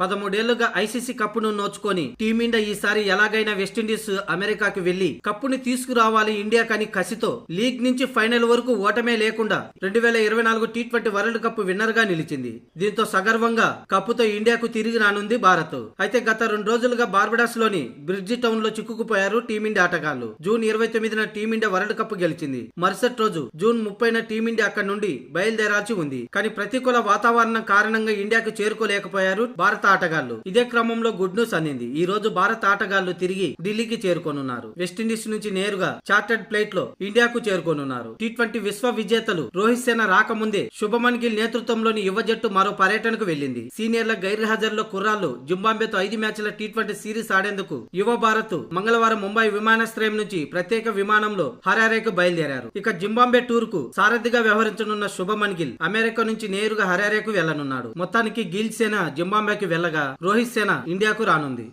పదమూడేళ్ళుగా ICC కప్పును నోచుకొని team India ఈసారి ఎలాగైనా West Indies అమెరికాకి వెళ్ళి కప్పుని తీసుకురావాలి ఇండియా కని కసితో లీగ్ నుంచి ఫైనల్ వరకు ఓటమే లేకుండా రెండు వేల ఇరవై నాలుగు టీ ట్వంటీ వరల్డ్ కప్ విన్నర్గా నిలిచింది. దీంతో సగర్వంగా కప్పుతో ఇండియాకు తిరిగి రానుంది భారత్. అయితే గత రెండు రోజులుగా బార్బడాస్లోని బ్రిడ్జి టౌన్లో చిక్కుకుపోయారు టీమిండియా ఆటగాళ్ళు జూన్ ఇరవై తొమ్మిదిన టీమిండియా వరల్డ్ కప్ గెలిచింది. మరుసటి రోజు జూన్ ముప్పైన టీమిండియా అక్కడి నుండి బయలుదేరాల్సి ఉంది. కానీ ప్రతికూల వాతావరణం కారణంగా ఇండియాకు చేరుకోలేకపోయారు భారత ఆటగాళ్ళు. ఇదే క్రమంలో గుడ్ న్యూస్ అందింది ఈ రోజు భారత ఆటగాళ్ళు తిరిగి ఢిల్లీకి చేరుకోనున్నారు. వెస్టిండీస్ నుంచి నేరుగా చార్టర్డ్ ప్లేట్లో ఇండియాకు చేరుకోనున్నారు. టీ ట్వంటీ విశ్వ విజేతలు రోహిత్ సేన రాకముందే శుభమన్ గిల్ నేతృత్వంలోని యువ జట్టు మరో పర్యటనకు వెళ్ళింది సీనియర్ల గైర్హాజరులో కుర్రాళ్ళు జింబాంబేతో ఐదు మ్యాచ్ల టీ ట్వంటీ సిరీస్ ఆడేందుకు యువ భారత్ మంగళవారం ముంబై విమానాశ్రయం నుంచి ప్రత్యేక విమానంలో హరారేకు బయలుదేరారు. ఇక జింబాంబే టూర్కు సారథిగా వ్యవహరించనున్న శుభమన్ గిల్ అమెరికా నుంచి నేరుగా హరారేకు వెళ్ళనున్నాడు మొత్తానికి గిల్ సేన జింబాంబేకి నెలగా రోహిత్ సేన ఇండియాకు రానుంది.